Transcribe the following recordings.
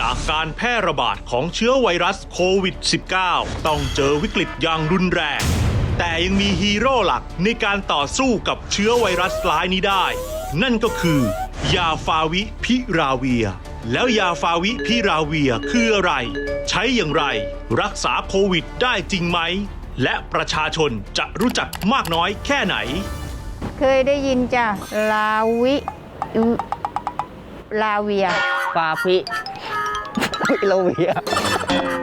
จากการแพร่ระบาดของเชื้อไวรัสโควิด -19 ต้องเจอวิกฤตอย่างรุนแรง แต่ยังมีฮีโร่หลักในการต่อสู้กับเชื้อไวรัสร้ายนี้ได้ นั่นก็คือ ยาฟาวิพิราเวีย แล้วยาฟาวิพิราเวียคืออะไร ใช้อย่างไร รักษาโควิดได้จริงไหม และประชาชนจะรู้จักมากน้อยแค่ไหน เคยได้ยินจ้ะลาวิลาเวีย ฟาฟิฟิ โลเวีย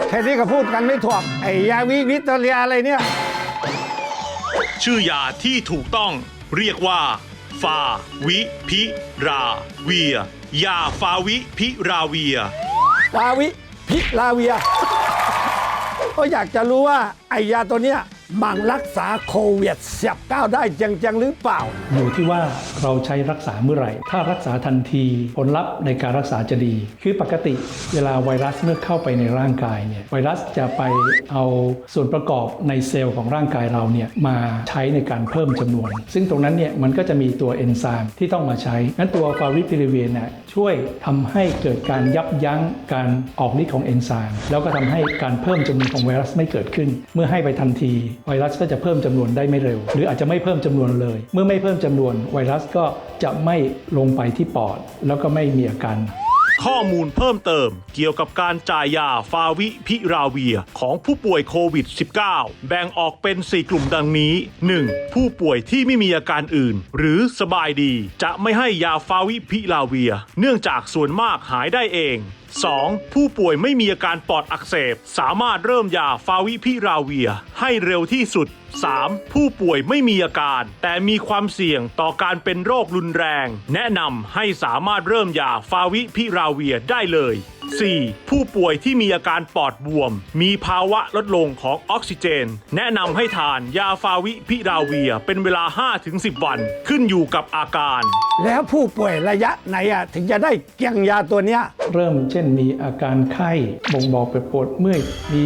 แค่นี้ก็พูดกันไม่ถ่วงไอ้ยาวิวิตอเรียอะไรเนี่ย ชื่อยาที่ถูกต้องเรียกว่า ฟาวิพิราเวีย ยาฟาวิพิราเวียฟาวิพิลาเวีย ก็อยากจะรู้ว่าไอ้ยาตัวเนี้ย มันรักษาโควิด19ได้จริงๆหรือเปล่า อยู่ที่ว่าเราใช้รักษาเมื่อไหร่ ถ้ารักษาทันทีผลลัพธ์ในการรักษาจะดี คือปกติเวลาไวรัสเมื่อเข้าไปในร่างกายเนี่ยไวรัสจะไปเอาส่วนประกอบในเซลล์ของร่างกายเราเนี่ยมาใช้ในการเพิ่มจำนวน ซึ่งตรงนั้นเนี่ยมันก็จะมีตัวเอนไซม์ที่ต้องมาใช้งั้นตัวฟาวิพิริเวียเนี่ยช่วยทำให้เกิดการยับยั้งการออกฤทธิ์ของเอนไซม์แล้วก็ทำให้การเพิ่มจำนวนของไวรัสไม่เกิดขึ้น เมื่อให้ไปทันทีไวรัสก็จะเพิ่มจำนวนได้ไม่เร็ว หรืออาจจะไม่เพิ่มจำนวนเลย เมื่อไม่เพิ่มจำนวนไวรัสก็จะไม่ลงไปที่ปอด แล้วก็ไม่มีอาการ ข้อมูลเพิ่มเติม เกี่ยวกับการจ่ายยาฟาวิพิราเวียของผู้ป่วยโควิด -19 แบ่งออกเป็น 4 กลุ่มดังนี้ 1. ผู้ป่วยที่ไม่มีอาการอื่น หรือสบายดี จะไม่ให้ยาฟาวิพิราเวีย เนื่องจากส่วนมากหายได้เอง 2. ผู้ป่วยไม่มีอาการปอดอักเสบ สามารถเริ่มยาฟาวิพิราเวีย ให้เร็วที่สุด 3. ผู้ป่วยไม่มีอาการ แต่มีความเสี่ยงต่อการเป็นโรครุนแรง แนะนำให้สามารถเริ่มยาฟาวิพิราเวียได้เลย 4. ผู้ป่วยที่มีอาการปอดบวม มีภาวะลดลงของออกซิเจน แนะนำให้ทานยาฟาวิพิราเวียเป็นเวลา 5-10 วัน ขึ้นอยู่กับอาการ แล้วผู้ป่วยระยะไหนอะถึงจะได้เกียงยาตัวเนี้ย เริ่มเช่นมีอาการไข้บ่งบอกไปปวดเมื่อยมี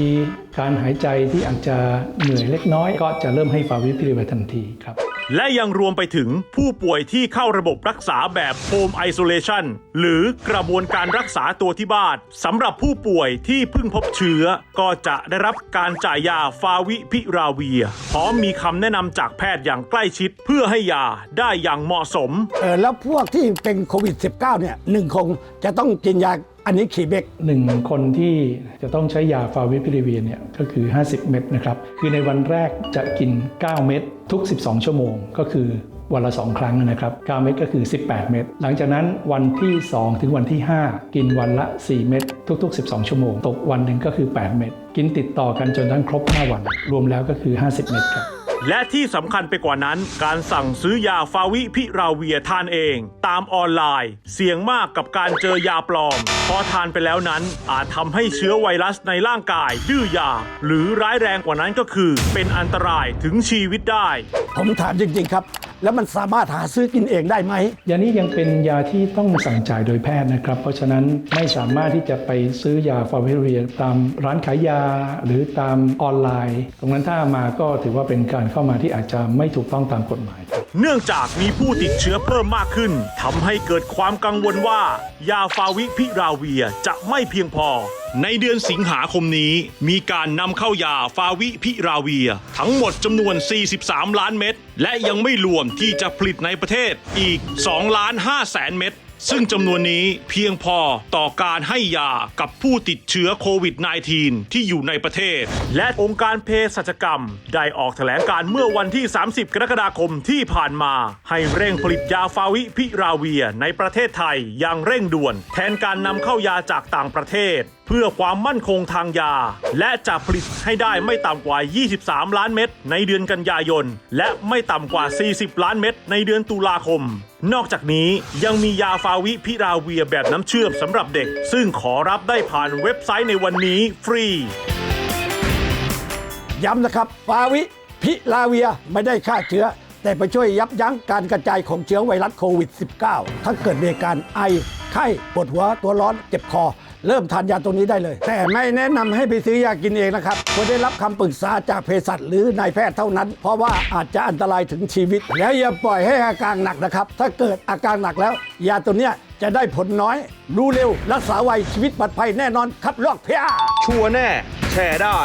การหายใจที่อาจจะเหนื่อยเล็กน้อย ก็จะเริ่มให้ฟาวิพิริเวทันทีครับ และยังรวมไปถึงผู้ป่วยที่เข้าระบบรักษาแบบ Home Isolation หรือกระบวนการรักษาตัวที่บ้านสำหรับผู้ป่วยที่เพิ่งพบเชื้อ ก็จะได้รับการจ่ายยาฟาวิพิราเวีย พร้อมมีคำแนะนำจากแพทย์อย่างใกล้ชิด เพื่อให้ยาได้อย่างเหมาะสม เออแล้วพวกที่เป็นโควิด -19 เนี่ยหนึ่งคงจะต้องกินยา อันนี้ขีเบกหนึ่งคนที่จะต้องใช้ยาฟาวิพิริเวียเนี่ยก็คือ 50 เม็ดนะครับ คือในวันแรกจะกิน 9 เม็ดทุก 12 ชั่วโมง ก็คือวันละ 2 ครั้งนะครับ 9 เม็ดก็คือ 18 เม็ดหลังจากนั้นวันที่ 2 ถึงวันที่ 5 กินวันละ 4 เม็ดทุก ๆ 12 ชั่วโมง ตกวันหนึ่งก็คือ 8 เม็ดกินติดต่อกันจนทั้งครบ 5 วัน รวมแล้วก็คือ 50 เม็ดครับ และที่สำคัญไปกว่านั้น การสั่งซื้อยาฟาวิพิราเวียทานเอง ตามออนไลน์ เสี่ยงมากกับการเจอยาปลอม พอทานไปแล้วนั้น อาจทำให้เชื้อไวรัสในร่างกาย ดื้อยา หรือร้ายแรงกว่านั้นก็คือ เป็นอันตรายถึงชีวิตได้ ผมถามจริง ๆ ครับ แล้วมันสามารถหาซื้อกินเองได้ไหม ยานี้ยังเป็นยาที่ต้องสั่งจ่ายโดยแพทย์นะครับ เพราะฉะนั้นไม่สามารถที่จะไปซื้อยาฟาวิเรียตามร้านขายยาหรือตามออนไลน์ ตรงนั้นถ้ามาก็ถือว่าเป็นการเข้ามาที่อาจจะไม่ถูกต้องตามกฎหมาย เนื่องจากมีผู้ติดเชื้อเพิ่มมากขึ้นทำให้เกิดความกังวลว่า ยาฟาวิพิราเวียจะไม่เพียงพอ ในเดือนสิงหาคมนี้ มีการนำเข้ายาฟาวิพิราเวีย ทั้งหมดจำนวน 43 ล้านเม็ดและยังไม่รวมที่จะผลิตในประเทศอีก2ล้าน5แสนเม็ด ซึ่งจำนวนนี้เพียงพอต่อการให้ยากับผู้ติดเชื้อโควิด -19 ที่อยู่ในประเทศ และองค์การเภสัชกรรม ได้ออกแถลงการเมื่อวันที่ 30 กรกฎาคมที่ผ่านมา ให้เร่งผลิตยาฟาวิพิราเวียในประเทศไทยอย่างเร่งด่วน แทนการนำเข้ายาจากต่างประเทศ เพื่อความมั่นคงทางยา และจะผลิตให้ได้ไม่ต่ำกว่า 23 ล้านเม็ดในเดือนกันยายน และไม่ต่ำกว่า 40 ล้านเม็ดในเดือนตุลาคม นอกจากนี้ยังมียาฟาวิพิราเวียแบบน้ำเชื่อมสำหรับเด็ก ซึ่งขอรับได้ผ่านเว็บไซต์ในวันนี้ฟรี ย้ำนะครับ ฟาวิพิลาเวียไม่ได้ฆ่าเชื้อ แต่ไปช่วยยับยั้งการกระจายของเชื้อไวรัสโควิด -19 ถ้าเกิดมีอาการไอ ไข้ ปวดหัว ตัวร้อน เจ็บคอ เริ่มทานยาตัวนี้ได้เลย แต่ไม่แนะนำให้ไปซื้อยากินเองนะครับควรได้รับคำปรึกษาจากเภสัชหรือนายแพทย์เท่านั้น เพราะว่าอาจจะอันตรายถึงชีวิต แล้วอย่าปล่อยให้อาการหนักนะครับ ถ้าเกิดอาการหนักแล้ว ยาตัวเนี้ยจะได้ผลน้อย รู้เร็ว รักษาไวชีวิตปลอดภัยแน่นอนครับลอกเพียชัวแน่แชร์ได้